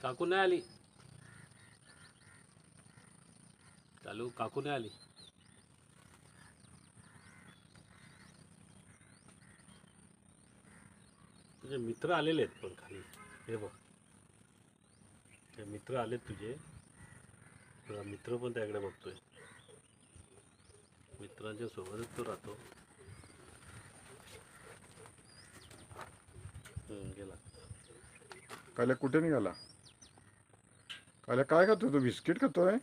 काकू नाही आली चालू काकू नाही आली तुझे मित्र आलेले आहेत पण खाली. हे बघ. ते मित्र आलेत तुझे. तुझा मित्र पण त्याकडे बघतोय. मित्रांच्या सोबतच तो राहतो. गेला. काल कुठे निघाला? Olha a carga do biscoito que eu tô, hein?